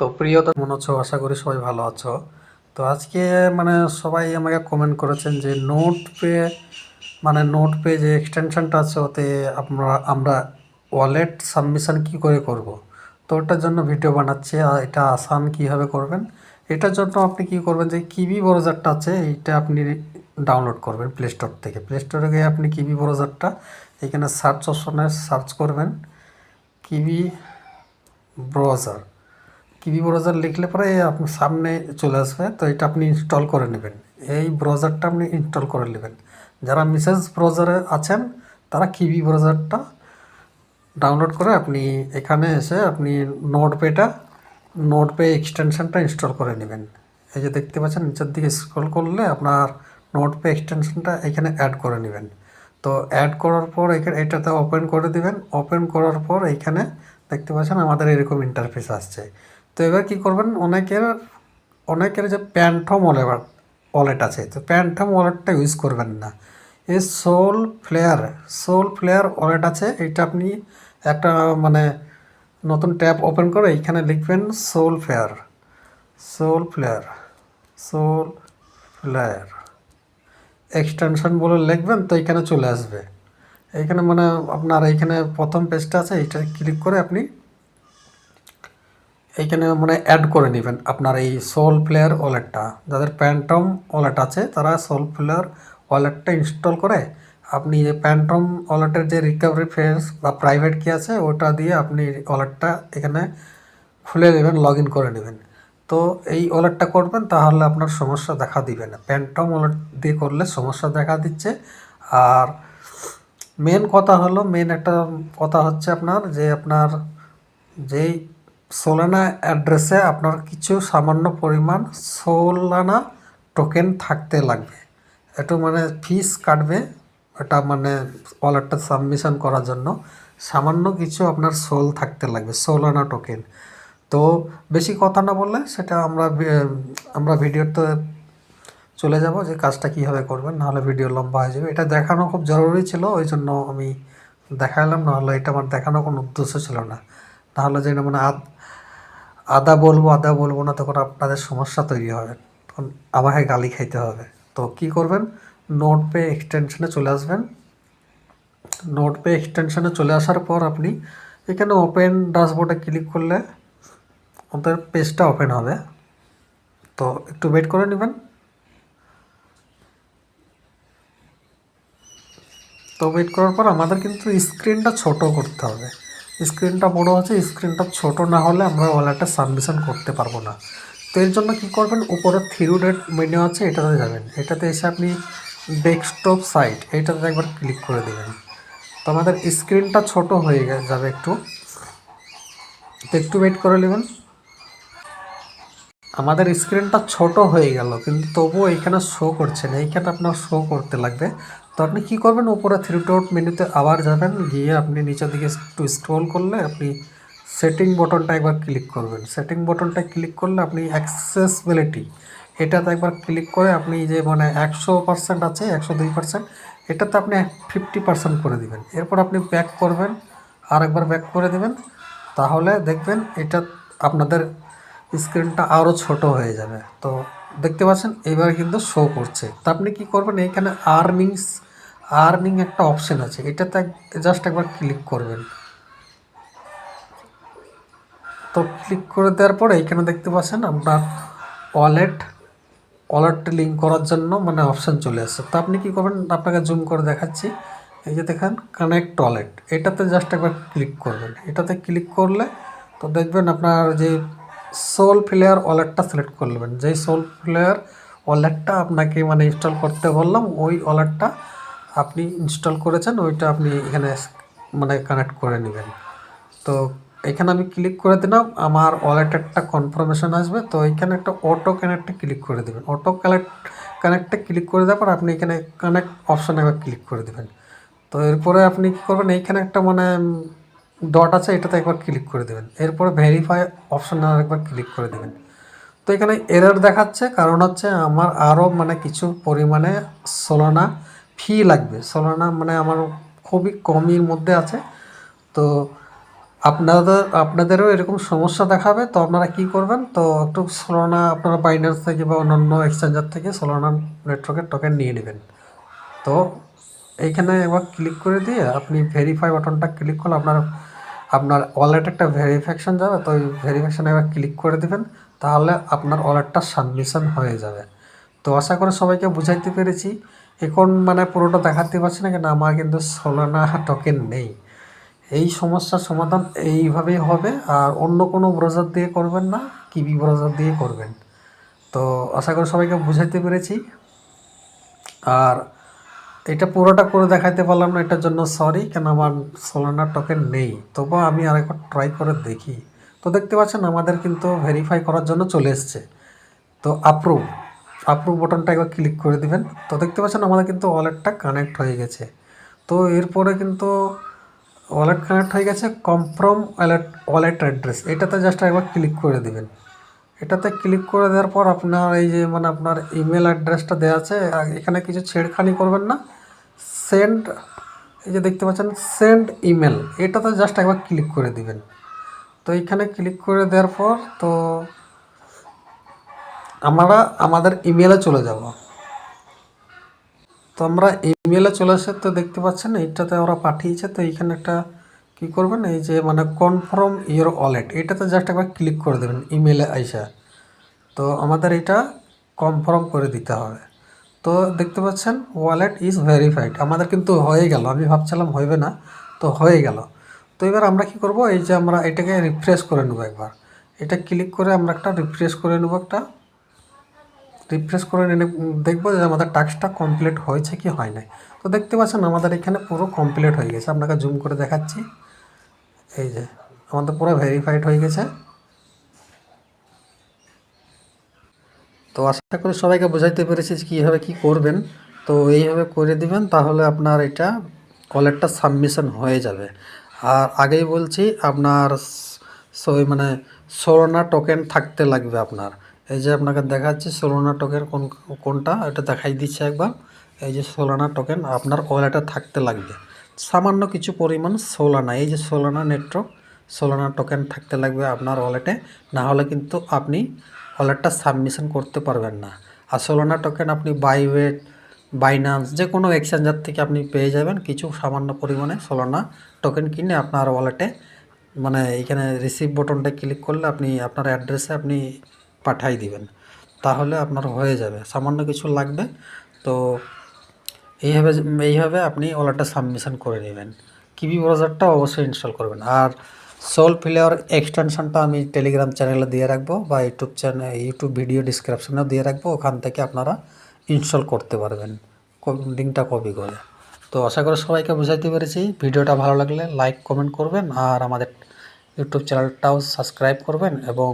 তো প্রিয় তো মনে হচ্ছে আশা করি সবাই ভালো আছো। তো আজকে মানে সবাই আমাকে কমেন্ট করেছেন যে নোট পে মানে নোট পে যে এক্সটেনশনটা আছে, ওতে আমরা আমরা ওয়ালেট সাবমিশন কি করে করব? তো ওটার জন্য ভিডিও বানাচ্ছি। আর এটা আসান কীভাবে করবেন? এটার জন্য আপনি কি করবেন যে কিবি ব্রাউজারটা আছে, এইটা আপনি ডাউনলোড করবেন প্লে স্টোর থেকে। প্লে স্টোরে গিয়ে আপনি কিবি ব্রাউজারটা এখানে সার্চ অপশনে সার্চ করবেন। কিবি ব্রাউজার কিবি ব্রাউজার লিখলে পরে আপনার সামনে চলে আসবে, তো এটা আপনি ইনস্টল করে নেবেন। এই ব্রাউজারটা আপনি ইনস্টল করে নেবেন। যারা মিসেস ব্রাউজারে আছেন, তারা কিবি ব্রাউজারটা ডাউনলোড করে আপনি এখানে এসে আপনি নোট পেটা নোট পে এক্সটেনশনটা ইনস্টল করে নেবেন। এই যে দেখতে পাচ্ছেন, নিচের দিকে স্ক্রল করলে আপনার নোট পে এক্সটেনশনটা এখানে অ্যাড করে নেবেন। তো অ্যাড করার পর এখানে এটাতে ওপেন করে দিবেন। ওপেন করার পর এইখানে দেখতে পাচ্ছেন আমাদের এরকম ইন্টারফেস আসছে। তো এবার কি করবেন? অনেকের অনেকের যে প্যান্টম ওয়ালেট ওয়ালেট আছে, তো প্যান্টম ওয়ালেটটা ইউজ করবেন না। এই Solflare Solflare wallet আছে, এটা আপনি একটা মানে নতুন ট্যাব ওপেন করে এইখানে লিখবেন Solflare Solflare Solflare extension বলে লিখবেন, তো এখানে চলে আসবে। এইখানে মানে আপনার এইখানে প্রথম পেজটা আছে এইটা ক্লিক করে আপনি এইখানে মানে অ্যাড করে নেবেন আপনার এই সোল প্লেয়ার ওয়ালেটটা যাদের প্যান্টম ওয়ালেট আছে, তারা সোল প্লেয়ার ওয়ালেটটা ইনস্টল করে আপনি যে প্যান্টম ওয়ালেটের যে রিকভারি ফেস বা প্রাইভেট কি আছে, ওটা দিয়ে আপনি ওয়ালেটটা এখানে খুলে নেবেন লগ করে নেবেন। তো এই ওয়ালেটটা করবেন, তাহলে আপনার সমস্যা দেখা দিবে না। প্যান্টম ওয়ালেট দিয়ে করলে সমস্যা দেখা দিচ্ছে। আর মেন কথা হলো মেন একটা কথা হচ্ছে আপনার যে আপনার যেই সোলানা অ্যাড্রেসে আপনার কিছু সামান্য পরিমাণ সোলানা টোকেন থাকতে লাগবে। একটু মানে ফিস কাটবে, এটা মানে ওয়ালেটটা সাবমিশন করার জন্য। সামান্য কিছু আপনার সোল থাকতে লাগবে, সোলানা টোকেন তো বেশি কথা না বললে সেটা আমরা আমরা ভিডিওতে চলে যাব যে কাজটা কীভাবে করবেন, নাহলে ভিডিও লম্বা হয়ে যাবে। এটা দেখানো খুব জরুরি ছিল, ওই জন্য আমি দেখালাম, নাহলে এটা আমার দেখানোর কোনো উদ্দেশ্য ছিল না। নাহলে যে মানে আদ- আদা বলব আদা বলব না, তখন আপনাদের সমস্যা তৈরি হবে। তখন আমাকে গালি খাইতে হবে। তো কি করবেন? নোট পে এক্সটেনশনে চলে আসবেন। নোট পে এক্সটেনশনে চলে আসার পর আপনি এখানে ওপেন ড্যাশবোর্ডে ক্লিক করলে ওদের পেজটা ওপেন হবে। তো একটু ওয়েট করে নেবেন। তো ওয়েট করার পর আমাদের কিন্তু স্ক্রিনটা ছোট করতে হবে। স্ক্রিনটা বড় আছে, স্ক্রিনটা ছোট না হলে আমরা ওয়ালেটটা সাবমিশন করতে পারব না। তো এর জন্য কি করবেন, উপরে থ্রি ডেট মেনু আছে, এটাতে যাবেন। এটাতে এসে আপনি ডেস্কটপ সাইট এইটাতে একবার ক্লিক করে দেবেন। তো আমাদের স্ক্রিনটা ছোট হয়ে যাবে একটু। তো একটু ওয়েট করে নেবেন। আমাদের স্ক্রিনটা ছোট হয়ে গেল, কিন্তু তবুও এইখানে শো করছে না, এইখানে আপনার শো করতে লাগবে। তো আপনি কী করবেন? উপরে থ্রি ডট মেনুতে আবার যাবেন, গিয়ে আপনি নিচের দিকে একটু স্ক্রল করলে আপনি সেটিং বটনটা একবার ক্লিক করবেন। সেটিং বটনটা ক্লিক করলে আপনি অ্যাক্সেসবিলিটি এটাতে একবার ক্লিক করে আপনি যে মানে একশো পার্সেন্ট আছে, একশো দুই পার্সেন্ট এটাতে আপনি ফিফটি পার্সেন্ট করে দিবেন। এরপর আপনি ব্যাক করবেন আর একবার ব্যাক করে দেবেন, তাহলে দেখবেন এটা আপনাদের স্ক্রিনটা আরও ছোট হয়ে যাবে। তো দেখতে পাচ্ছেন, এবার কিন্তু শো করছে। তো আপনি কি করবেন এইখানে আর্নিংস আর্নিং একটা অপশন আছে। এটাতে জাস্ট একবার ক্লিক করবেন। তো ক্লিক করে দেওয়ার পরে এইখানে দেখতে পাচ্ছেন, আপনার ওয়ালেট ওয়ালেট লিঙ্ক করার জন্য মানে অপশান চলে আসছে। তো আপনি কি করবেন, আপনাকে জুম করে দেখাচ্ছি। এই যে দেখেন কানেক্ট ওয়ালেট এটাতে জাস্ট একবার ক্লিক করবেন। এটাতে ক্লিক করলে তো দেখবেন আপনার যে সোল প্লেয়ার ওয়ালেটটা সিলেক্ট করবেন যেই সোল প্লেয়ার ওয়ালেটটা আপনাকে মানে ইনস্টল করতে বললাম, ওই ওয়ালেটটা আপনি ইনস্টল করেছেন, ওইটা আপনি এখানে মানে কানেক্ট করে নেবেন। তো এখানে আমি ক্লিক করে দিলাম, আমার ওয়ালেট একটা কনফার্মেশন আসবে, তো এখানে একটা অটো কানেক্টে ক্লিক করে দেবেন। অটো কানেক্ট কানেক্টে ক্লিক করে দেওয়ার পর আপনি এখানে কানেক্ট অপশানে ক্লিক করে দেবেন। তো এরপরে আপনি কী করবেন, এইখানে একটা মানে ডট আছে, এটাতে একবার ক্লিক করে দেবেন। এরপরে ভেরিফাই অপশানে একবার ক্লিক করে দেবেন। তো এখানে এরর দেখাচ্ছে, কারণ হচ্ছে আমার আরও মানে কিছু পরিমাণে সোলানা ফি লাগবে। সোলানা মানে আমার খুবই কমের মধ্যে আছে। তো আপনাদের, আপনাদেরও এরকম সমস্যা দেখাবে। তো আপনারা কি করবেন? তো একটু সোলানা আপনারা বাইন্যান্স থেকে বা অন্যান্য এক্সচেঞ্জার থেকে সোলানা নেটওয়ার্কের টোকেন নিয়ে নেবেন। তো এইখানে একবার ক্লিক করে দিয়ে আপনি ভেরিফাই বাটনটা ক্লিক করলে আপনার আপনার ওয়ালেট একটা ভেরিফিকেশান যাবে, তো ওই ভেরিফিকেশানে একবার ক্লিক করে দেবেন, তাহলে আপনার ওয়ালেটটা সাবমিশন হয়ে যাবে। তো আশা করে সবাইকে বুঝাইতে পেরেছি। এখন মানে পুরোটা দেখাতে পারছি না কেন আমার কিন্তু সোলানা টোকেন নেই। এই সমস্যার সমাধান এইভাবেই হবে, আর অন্য কোনো ব্রাউজার দিয়ে করবেন না কিবি ব্রাউজার দিয়ে করবেন। তো আশা করি সবাইকে বুঝাইতে পেরেছি। আর এটা পুরোটা করে দেখাইতে পারলাম না, এটার জন্য সরি কেন আমার সোলানা টোকেন নেই। তবুও আমি আরেকবার ট্রাই করে দেখি। তো দেখতে পাচ্ছেন, আমাদের কিন্তু ভেরিফাই করার জন্য চলে এসছে। তো আপ্রুভ আপ্রুভ বটনটা একবার ক্লিক করে দিবেন। তো দেখতে পাচ্ছেন, আমাদের কিন্তু ওয়ালেটটা কানেক্ট হয়ে গেছে। তো এরপরে কিন্তু ওয়ালেট কানেক্ট হয়ে গেছে কমফ্রম ওয়ালেট ওয়ালেট অ্যাড্রেস এটাতে জাস্ট একবার ক্লিক করে দিবেন। এটাতে ক্লিক করে দেওয়ার পর আপনার এই যে মানে আপনার ইমেল অ্যাড্রেসটা দেওয়া আছে এখানে কিছু ছেড়খানি করবেন না। সেন্ড এই যে দেখতে পাচ্ছেন সেন্ড ইমেল এটাতে জাস্ট একবার ক্লিক করে দিবেন। তো এখানে ক্লিক করে দেওয়ার পর তো আমরা আমাদের ইমেলে চলে যাব। তো আমরা ইমেলে চলে আসে তো দেখতে পাচ্ছেন, এইটাতে ওরা পাঠিয়েছে, তো এইখানে একটা কি করবেন? এই যে মানে কনফার্ম ইওর ওয়ালেট এটাতে জাস্ট একবার ক্লিক করে দেবেন ইমেলে আইসা। তো আমাদের এটা কনফার্ম করে দিতে হবে। তো দেখতে পাচ্ছেন ওয়ালেট ইজ ভেরিফাইড আমাদের কিন্তু হয়ে গেল, আমি ভাবছিলাম হইবে না, তো হয়ে গেল। তো এবার আমরা কি করব? এই যে আমরা এটাকে রিফ্রেশ করে নেব একবার। এটা ক্লিক করে আমরা একটা রিফ্রেশ করে নেব একটা। রিফ্রেশ করে নিলে দেখব যে আমাদের টাস্কটা কমপ্লিট হয়েছে কি হয় নাই। তো দেখতে পাচ্ছেন, আমাদের এখানে পুরো কমপ্লিট হয়ে গেছে। আপনাকে জুম করে দেখাচ্ছি। এই যে আমাদের পুরো ভেরিফাইড হয়ে গেছে। তো আশা করি সবাইকে বোঝাইতে পেরেছি কীভাবে কী করবেন। তো এইভাবে করে দিবেন, তাহলে আপনার এটা কলেরটা সাবমিশন হয়ে যাবে। আর আগেই বলছি, আপনার মানে সোলোনা টোকেন থাকতে লাগবে আপনার। এই যে আপনাকে দেখাচ্ছি সোলোনা টোকেন কোন, কোনটা, এটা দেখাই দিচ্ছে একবার। এই যে সোলানা টোকেন আপনার ওয়ালেটে থাকতে লাগবে। সামান্য কিছু পরিমাণ সোলানা এই যে সোলানা নেটওয়ার্ক সোলানা টোকেন থাকতে লাগবে আপনার ওয়ালেটে না হলে কিন্তু আপনি ওয়ালেটটা সাবমিশন করতে পারবেন না। আর সোলানা টোকেন আপনি বাইওয়েট বাইনান্স যে কোনো এক্সচেঞ্জার থেকে আপনি পেয়ে যাবেন। কিছু সামান্য পরিমাণে সোলানা টোকেন কিনে আপনার ওয়ালেটে মানে এখানে রিসিভ বটনটা ক্লিক করলে আপনি আপনার অ্যাড্রেসে আপনি পাঠাই দিবেন। তাহলে আপনার হয়ে যাবে। সামান্য কিছু লাগবে। তো এইভাবে এইভাবে আপনি ওলাটা সাবমিশন করে নেবেন। কিবি ব্রাউজারটা অবশ্যই ইনস্টল করবেন। আর সোল প্লেয়ার এক্সটেনশনটা আমি টেলিগ্রাম চ্যানেলে দিয়ে রাখব বা ইউটিউব চ্যানেল ইউটিউব ভিডিও ডিসক্রিপশনেও দিয়ে রাখব। ওখান থেকে আপনারা ইনস্টল করতে পারবেন। লিঙ্কটা কপি করে। তো আশা করি সবাইকে বুঝাইতে পেরেছি। ভিডিওটা ভালো লাগলে লাইক কমেন্ট করবেন আর আমাদের ইউটিউব চ্যানেলটাও সাবস্ক্রাইব করবেন এবং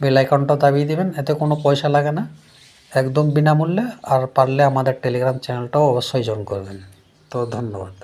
বেল আইকনটাও দাবিয়ে দেবেন। এতে কোনো পয়সা লাগে না। একদম বিনামূল্যে আর পারলে আমাদের টেলিগ্রাম চ্যানেলটাও অবশ্যই জয়েন করবেন তো ধন্যবাদ।